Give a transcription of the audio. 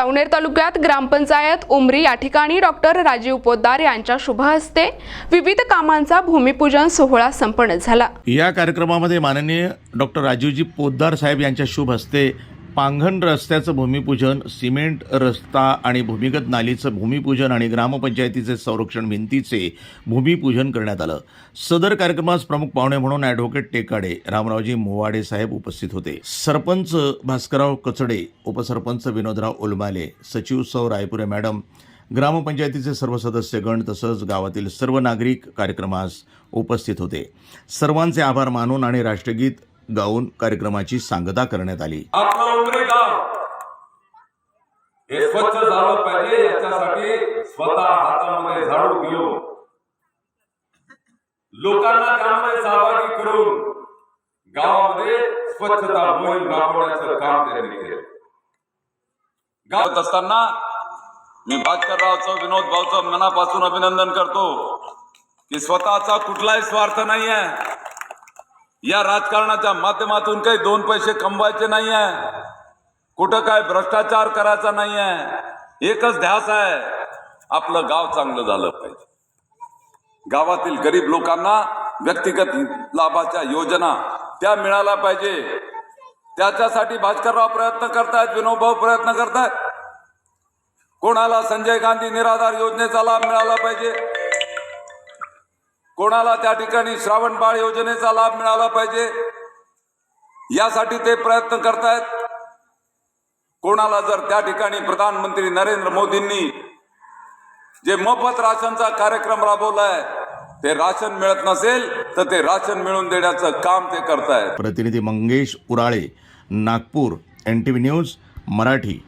सावनेर तालुक्यात ग्रामपंचायत उमरी या ठिकाणी डॉक्टर राजीव पोद्दार यांच्या शुभ हस्ते विविध कामांचा भूमिपूजन सोहळा संपन्न झाला. या कार्यक्रमामध्ये माननीय डॉक्टर राजीवजी पोद्दार साहेब यांच्या शुभ हस्ते पांघण रस्त्याचं भूमिपूजन सिमेंट रस्ता आणि भूमिगत नालीचं भूमिपूजन आणि ग्रामपंचायतीचे संरक्षण भिंतीचे भूमिपूजन करण्यात आलं. सदर कार्यक्रमास प्रमुख पाहुणे म्हणून ॲडव्होकेट टेकाडे रामरावजी मोवाडे साहेब उपस्थित होते. सरपंच भास्करराव कचडे उपसरपंच विनोदराव उलमाले सचिव सौ रायपुरे मॅडम ग्रामपंचायतीचे सर्व सदस्यगण तसंच गावातील सर्व नागरिक कार्यक्रमास उपस्थित होते. सर्वांचे आभार मानून आणि राष्ट्रगीत गाऊन कार्यक्रमाची सांगता करण्यात आली. हे स्वच्छ झालं पाहिजे याच्यासाठी स्वतः हातामध्ये झाडू घेऊन लोकांना त्यामध्ये सहभागी करून गावामध्ये स्वच्छता मोहीम राबवण्याचं काम त्यांनी केलं. गावत असताना मी भास्कररावचं विनोद भाऊचं मनापासून अभिनंदन करतो की स्वतःचा कुठलाही स्वार्थ नाही आहे या राजकारणाच्या माध्यमातून काही दोन पैसे कमवायचे नाही आहे कुठं काय भ्रष्टाचार करायचा नाही आहे एकच ध्यास आहे आपलं गाव चांगलं झालं पाहिजे. गावातील गरीब लोकांना व्यक्तिगत लाभाच्या योजना त्या मिळाल्या पाहिजे. त्याच्यासाठी भास्करराव प्रयत्न करतायत विनोभाऊ प्रयत्न करतायत. कोणाला संजय गांधी निराधार योजनेचा लाभ मिळाला पाहिजे? कोणाला त्या ठिकाणी श्रावण बाळ योजनेचा लाभ मिळाला पाहिजे यासाठी ते प्रयत्न करतायत. कोणाला जर त्या ठिकाणी प्रधानमंत्री नरेंद्र मोदींनी जे मोफत राशनचा कार्यक्रम राबवलाय ते राशन मिळत नसेल तर ते राशन मिळवून देण्याचं काम ते करतायत. प्रतिनिधी Mangesh Urale Nagpur N T V news Marathi.